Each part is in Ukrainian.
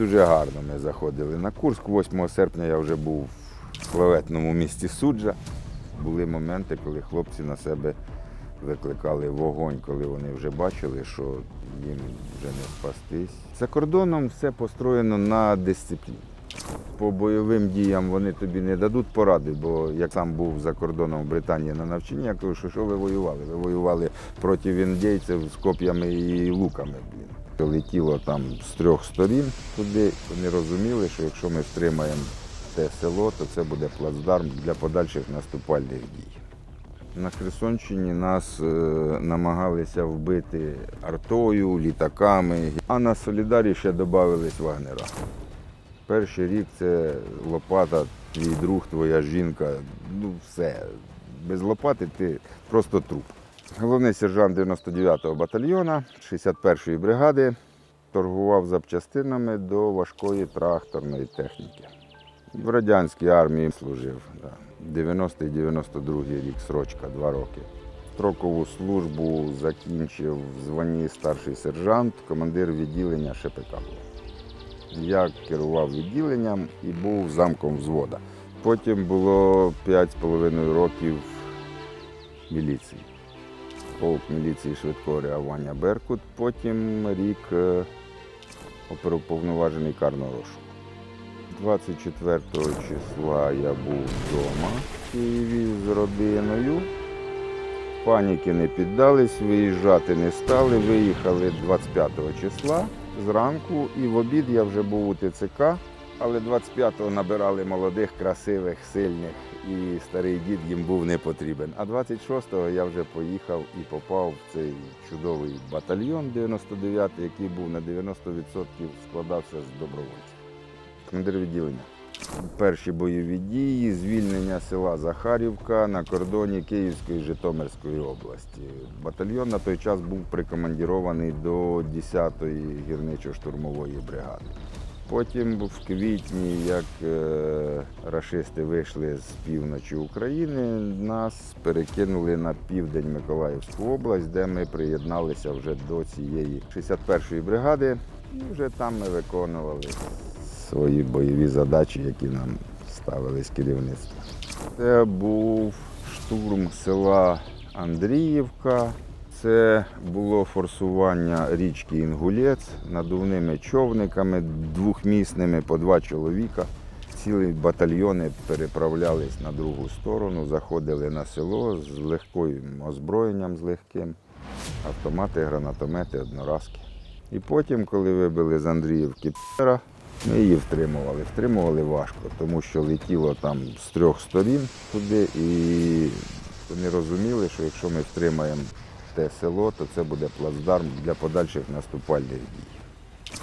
Дуже гарно ми заходили на Курск. 8 серпня я вже був в славетному місті Суджа. Були моменти, коли хлопці на себе викликали вогонь, коли вони вже бачили, що їм вже не спастись. За кордоном все построєно на дисципліні. По бойовим діям вони тобі не дадуть поради, бо як сам був за кордоном в Британії на навчанні, я кажу, що, що ви воювали? Ви воювали проти індійців з коп'ями і луками. Блін. Летіло там з трьох сторін туди. Вони розуміли, що якщо ми втримаємо те село, то це буде плацдарм для подальших наступальних дій. На Херсонщині нас е, намагалися вбити артою, літаками, а на Солідарі ще додавались вагнера. Перший рік це лопата, твій друг, твоя жінка, ну все. Без лопати ти просто труп. Головний сержант 99-го батальйона 61-ї бригади торгував запчастинами до важкої тракторної техніки. В радянській армії служив. Да. 90-92 рік срочка, два роки. Строкову службу закінчив в званні старший сержант, командир відділення ШПК. Я керував відділенням і був замком взвода. Потім було 5,5 років міліції. Полк міліції швидкого реагування Беркут. Потім рік е, оперуповноважений карного розшуку. 24 числа я був вдома в Києві з родиною. Паніки не піддались, виїжджати не стали. Виїхали 25 числа зранку і в обід я вже був у ТЦК, але 25-го набирали молодих, красивих, сильних і старий дід їм був не потрібен. А 26-го я вже поїхав і попав в цей чудовий батальйон 99-й, який був на 90% складався з добровольців. Командир відділення. Перші бойові дії, звільнення села Захарівка на кордоні Київської Житомирської області. Батальйон на той час був прикомандірований до 10-ї гірничо-штурмової бригади. Потім в квітні, як е, рашисти вийшли з півночі України, нас перекинули на південь Миколаївську область, де ми приєдналися вже до цієї 61-ї бригади. І вже там ми виконували свої бойові задачі, які нам ставили з керівництва. Це був штурм села Андріївка. Це було форсування річки Інгулець надувними човниками, двохмісними по два чоловіка. Цілі батальйони переправлялись на другу сторону, заходили на село з легким озброєнням, з легким, автомати, гранатомети, одноразки. І потім, коли вибили з Андріївки Пера, ми її втримували. Втримували важко, тому що летіло там з трьох сторін туди, і вони розуміли, що якщо ми втримаємо те село, то це буде плацдарм для подальших наступальних дій.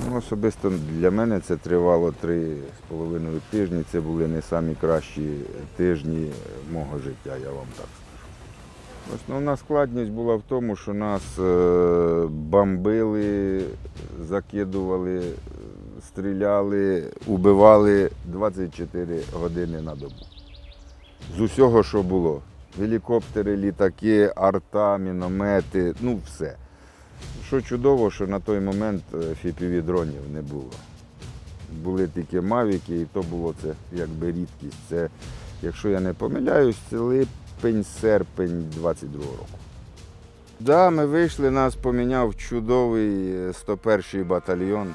Ну, особисто для мене це тривало три з половиною тижні. Це були не самі кращі тижні мого життя, я вам так скажу. Основна складність була в тому, що нас е, бомбили, закидували, стріляли, убивали 24 години на добу. З усього, що було. Гелікоптери, літаки, арта, міномети, ну все. Що чудово, що на той момент fpv дронів не було. Були тільки мавіки, і то було це якби рідкість. Це, якщо я не помиляюсь, це липень, серпень 22 року. Да, ми вийшли, нас поміняв чудовий е, 101-й батальйон.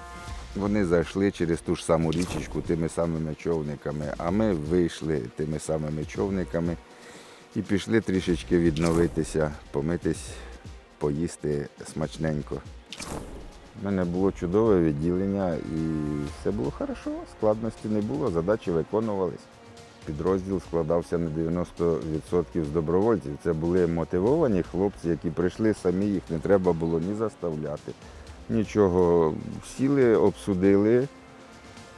Вони зайшли через ту ж саму річечку тими самими човниками, а ми вийшли тими самими човниками і пішли трішечки відновитися, помитись, поїсти смачненько. У мене було чудове відділення і все було хорошо, складності не було, задачі виконувались. Підрозділ складався на 90% з добровольців. Це були мотивовані хлопці, які прийшли самі, їх не треба було ні заставляти. Нічого. Сіли, обсудили.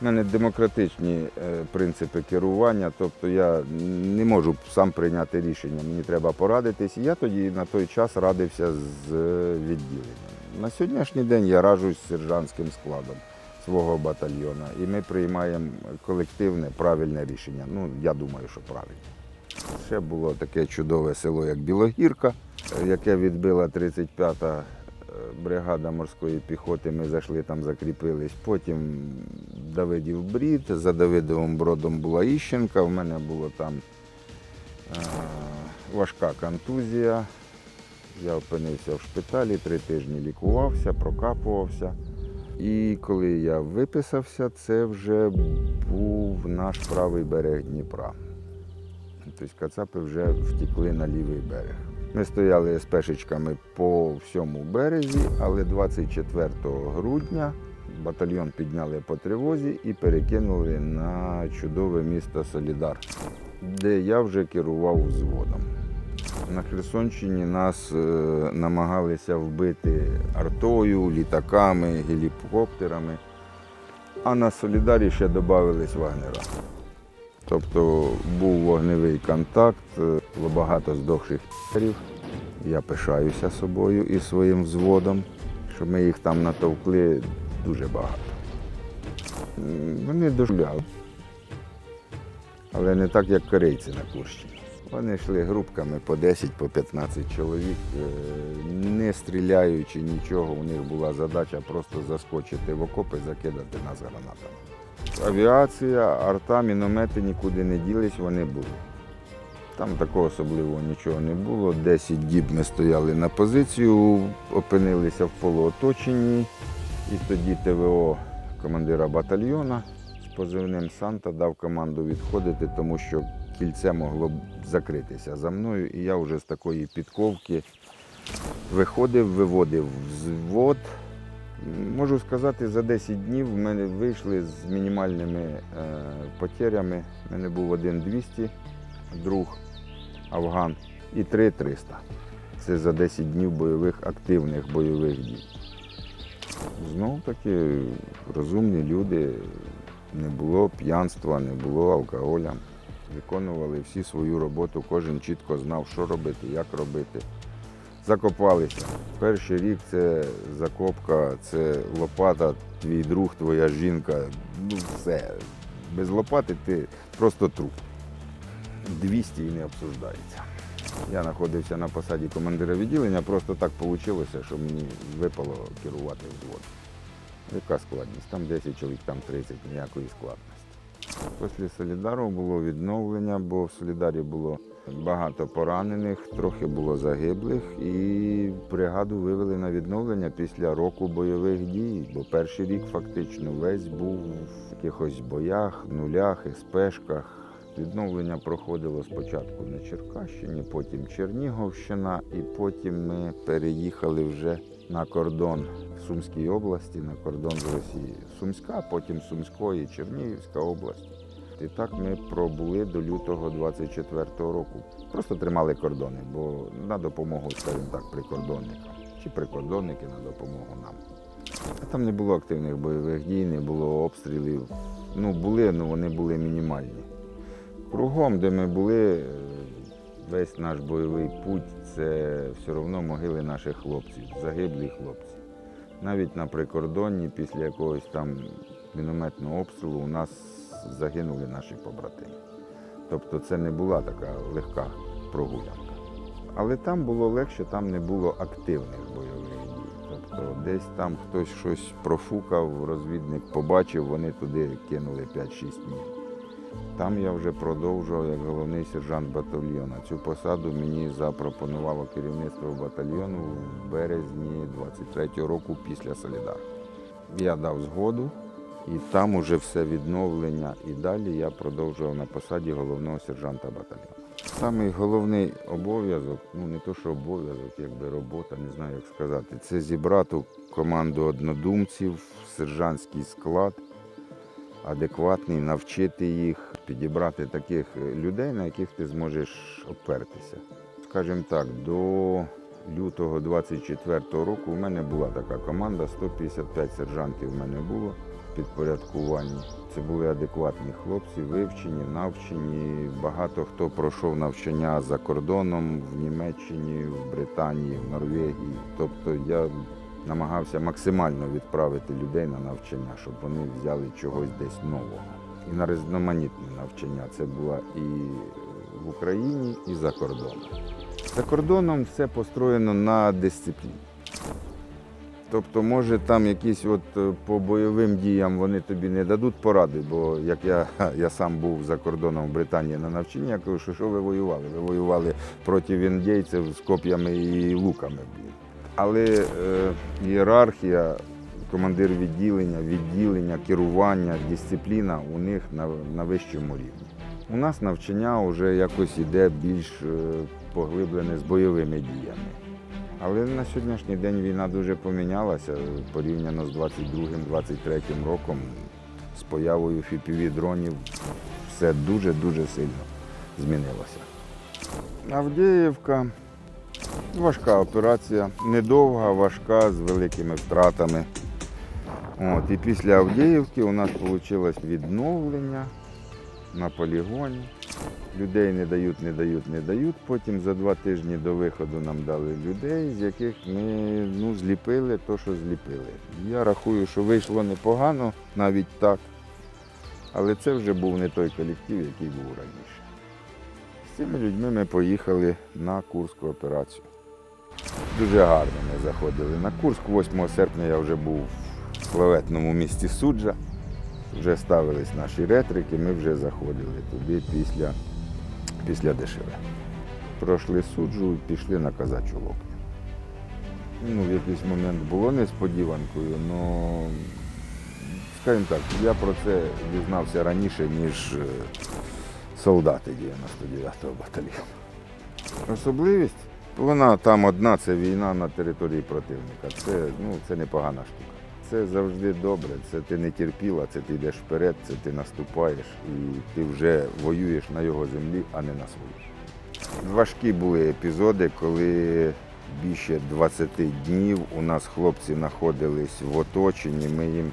У мене демократичні е, принципи керування, тобто я не можу сам прийняти рішення, мені треба порадитись. І я тоді на той час радився з відділенням. На сьогоднішній день я раджусь з сержантським складом свого батальйону, і ми приймаємо колективне правильне рішення. Ну, я думаю, що правильне. Ще було таке чудове село, як Білогірка, яке відбила 35-та е, бригада морської піхоти. Ми зайшли там, закріпились. Потім Давидів Брід. За Давидовим бродом була Іщенка. В мене була там е, важка контузія. Я опинився в шпиталі, три тижні лікувався, прокапувався. І коли я виписався, це вже був наш правий берег Дніпра. Тобто кацапи вже втікли на лівий берег. Ми стояли з пешечками по всьому березі, але 24 грудня батальйон підняли по тривозі і перекинули на чудове місто Солідар, де я вже керував взводом. На Херсонщині нас е, намагалися вбити артою, літаками, гелікоптерами, а на Солідарі ще додавались вагнера. Тобто був вогневий контакт, е, було багато здохших ***ерів. Я пишаюся собою і своїм взводом, що ми їх там натовкли дуже багато. Вони дожуляли, але не так, як корейці на Курщині. Вони йшли групками по 10, по 15 чоловік, е, не стріляючи нічого. У них була задача просто заскочити в окопи, закидати нас гранатами. Авіація, арта, міномети нікуди не ділись, вони були. Там такого особливого нічого не було. 10 діб ми стояли на позицію, опинилися в полуоточенні. І тоді ТВО командира батальйона з позивним Санта дав команду відходити, тому що кільце могло б закритися за мною. І я вже з такої підковки виходив, виводив взвод. Можу сказати, за 10 днів в мене вийшли з мінімальними е, потерями. У мене був один 200, друг Афган і 3 300. Це за 10 днів бойових, активних бойових дій. Знов таки розумні люди, не було п'янства, не було алкоголя. Виконували всі свою роботу, кожен чітко знав, що робити, як робити. Закопалися. Перший рік це закопка, це лопата, твій друг, твоя жінка. Ну все. Без лопати ти просто труп. 200 і не обсуждається. Я знаходився на посаді командира відділення, просто так вийшло, що мені випало керувати взводом. Яка складність? Там 10 чоловік, там 30, ніякої складності. Після Солідару було відновлення, бо в Солідарі було багато поранених, трохи було загиблих, і бригаду вивели на відновлення після року бойових дій, бо перший рік фактично весь був в якихось боях, нулях, СПшках. Відновлення проходило спочатку на Черкащині, потім Чернігівщина, і потім ми переїхали вже на кордон Сумській області, на кордон з Росією. Сумська, потім Сумської, Чернігівська область. І так ми пробули до лютого 24-го року. Просто тримали кордони, бо на допомогу, скажімо так, прикордонникам. Чи прикордонники на допомогу нам. А там не було активних бойових дій, не було обстрілів. Ну, були, але вони були мінімальні. Кругом, де ми були, е, весь наш бойовий путь це все одно могили наших хлопців, загиблі хлопці. Навіть на прикордонні, після якогось там мінометного обстрілу, у нас загинули наші побратими. Тобто це не була така легка прогулянка. Але там було легше, там не було активних бойових дій. Тобто десь там хтось щось профукав, розвідник побачив, вони туди кинули 5-6 мін. Там я вже продовжував як головний сержант батальйону. Цю посаду мені запропонувало керівництво батальйону в березні 23-го року після Солідар. Я дав згоду, і там уже все відновлення. І далі я продовжував на посаді головного сержанта батальйону. Самий головний обов'язок, ну не то, що обов'язок, якби робота, не знаю, як сказати, це зібрати команду однодумців, сержантський склад адекватний, навчити їх, підібрати таких е, людей, на яких ти зможеш опертися. Скажімо так, до лютого 24-го року у мене була така команда, 155 сержантів в мене було підпорядкуванні. Це були адекватні хлопці, вивчені, навчені. Багато хто пройшов навчання за кордоном в Німеччині, в Британії, в Норвегії. Тобто я намагався максимально відправити людей на навчання, щоб вони взяли чогось десь нового. І на різноманітне навчання. Це було і в Україні, і за кордоном. За кордоном все построєно на дисципліні. Тобто, може, там якісь от е, по бойовим діям вони тобі не дадуть поради, бо як я, я сам був за кордоном в Британії на навчанні, я кажу, що, що ви воювали? Ви воювали проти індійців з коп'ями і луками. блін. Але е, ієрархія, командир відділення, відділення, керування, дисципліна у них на, вищому рівні. У нас навчання вже якось іде більш е, поглиблене з бойовими діями. Але на сьогоднішній день війна дуже помінялася порівняно з 22-23 роком. З появою fpv дронів все дуже-дуже сильно змінилося. Авдіївка важка операція, недовга, важка, з великими втратами. От, і після Авдіївки у нас вийшло відновлення на полігоні. Людей не дають, не дають, не дають. Потім за два тижні до виходу нам дали людей, з яких ми ну, зліпили те, що зліпили. Я рахую, що вийшло непогано, навіть так. Але це вже був не той колектив, який був раніше. Цими людьми ми поїхали на Курську операцію. Дуже гарно ми заходили на Курск. 8 серпня я вже був в славетному місті Суджа. Вже ставились наші ретрики, ми вже заходили туди після, після ДШВ. Пройшли суджу і пішли на казачу локню. Ну, в якийсь момент було несподіванкою, але, скажімо так, я про це дізнався раніше, ніж е, солдати 99-го батальйону. Особливість, вона там одна, це війна на території противника. Це, ну, це непогана штука. Це завжди добре, це ти не терпіла, це ти йдеш вперед, це ти наступаєш і ти вже воюєш на його землі, а не на своїй. Важкі були епізоди, коли більше 20 днів у нас хлопці знаходились в оточенні, ми їм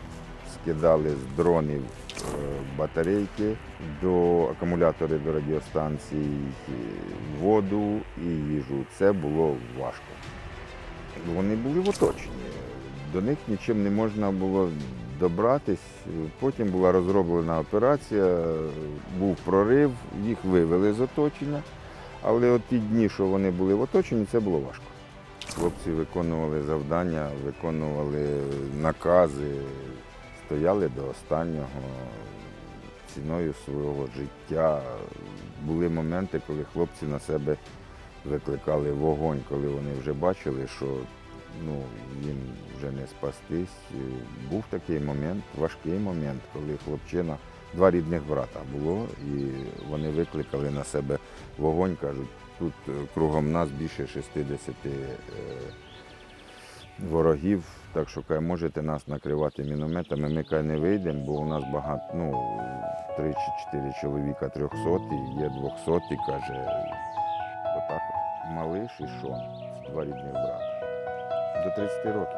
скидали з дронів батарейки до акумулятори до радіостанцій, воду і їжу. Це було важко. Вони були в оточенні. До них нічим не можна було добратись. Потім була розроблена операція, був прорив, їх вивели з оточення. Але от ті дні, що вони були в оточенні, це було важко. Хлопці виконували завдання, виконували накази, стояли до останнього ціною свого життя. Були моменти, коли хлопці на себе викликали вогонь, коли вони вже бачили, що ну, їм вже не спастись. Був такий момент, важкий момент, коли хлопчина, два рідних брата було, і вони викликали на себе вогонь, кажуть, тут кругом нас більше 60 е, ворогів, так що каже, можете нас накривати мінометами. Ми каже, не вийдемо, бо у нас багато, ну, 3 чи 4 чоловіка 300, є 200, каже, отак от. Малиш і Шон, два рідних брата. До 30 років.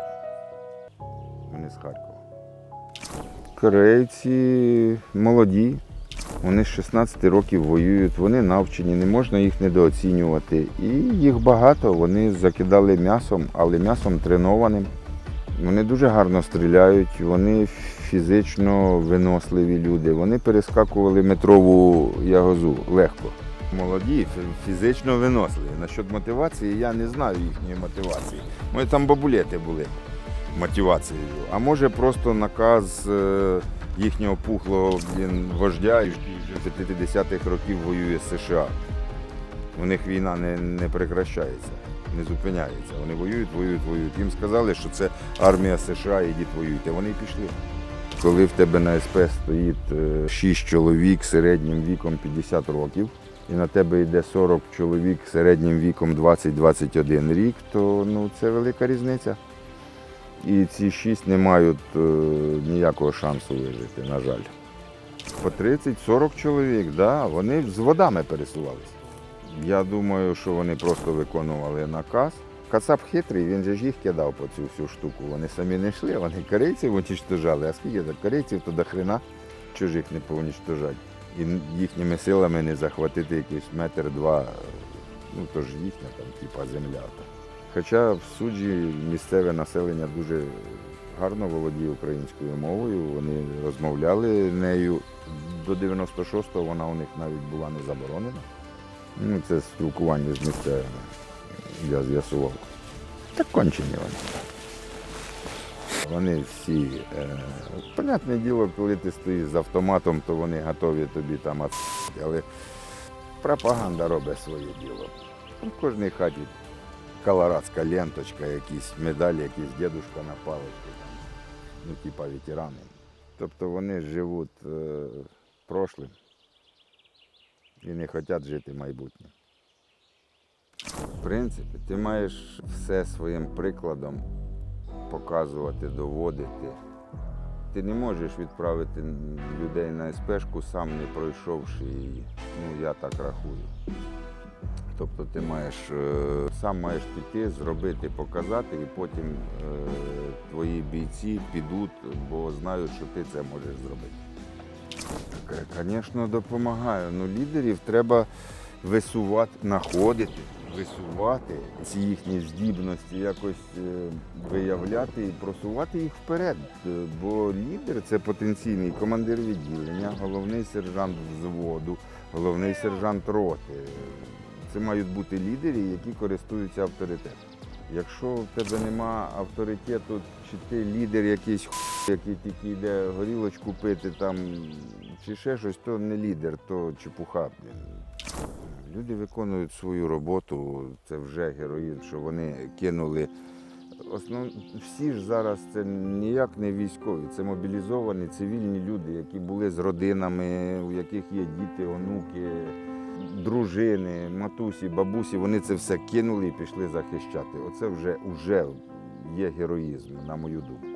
Вони з Харкова. Корейці молоді, вони з 16 років воюють, вони навчені, не можна їх недооцінювати. І їх багато, вони закидали м'ясом, але м'ясом тренованим. Вони дуже гарно стріляють, вони фізично виносливі люди. Вони перескакували метрову ягозу легко. Молоді, фізично виносливі. Насчет мотивації я не знаю їхньої мотивації. Може там бабулети були мотивацією. А може просто наказ е, їхнього пухлого блін, вождя, вже з 50-х років воює з США. У них війна не, не прекращається, не зупиняється. Вони воюють, воюють, воюють. Їм сказали, що це армія США, ідіть воюйте. Вони пішли. Коли в тебе на СП стоїть 6 чоловік середнім віком 50 років, і на тебе йде 40 чоловік середнім віком 20-21 рік, то ну, це велика різниця. І ці шість не мають е, ніякого шансу вижити, на жаль. По 30-40 чоловік, да, вони з водами пересувалися. Я думаю, що вони просто виконували наказ. Кацап хитрий, він же ж їх кидав по цю всю штуку. Вони самі не йшли, вони корейців уничтожали. А скільки так корейців, то до хрена чужих не поуничтожать. І їхніми силами не захватити якийсь метр-два, ну то ж їхня там, типа земля. Хоча в суджі місцеве населення дуже гарно володіє українською мовою, вони розмовляли нею. До 96-го вона у них навіть була не заборонена. Ну, це спілкування з місцевими. Я з'ясував. Так кончені вони. Вони всі, е, понятне діло, коли ти стоїш з автоматом, то вони готові тобі там але пропаганда робить своє діло. В кожній хаті колорадська ленточка, якісь медалі, якісь дідушка на паличці, ну, типа ветерани. Тобто вони живуть е, прошлим і не хочуть жити майбутнім. В принципі, ти маєш все своїм прикладом показувати, доводити. Ти не можеш відправити людей на СПшку, сам не пройшовши її. Ну, я так рахую. Тобто ти маєш е, сам маєш піти, зробити, показати, і потім е, твої бійці підуть, бо знають, що ти це можеш зробити. Звісно, допомагаю. Ну, лідерів треба висувати, знаходити, висувати ці їхні здібності, якось е, виявляти і просувати їх вперед. Е, Бо лідер це потенційний командир відділення, головний сержант взводу, головний сержант роти. Це мають бути лідери, які користуються авторитетом. Якщо в тебе нема авторитету, чи ти лідер якийсь який тільки йде горілочку пити там, чи ще щось, то не лідер, то чепуха. Люди виконують свою роботу, це вже героїзм, що вони кинули. Основ... Всі ж зараз це ніяк не військові, це мобілізовані цивільні люди, які були з родинами, у яких є діти, онуки, дружини, матусі, бабусі. Вони це все кинули і пішли захищати. Оце вже, вже є героїзм, на мою думку.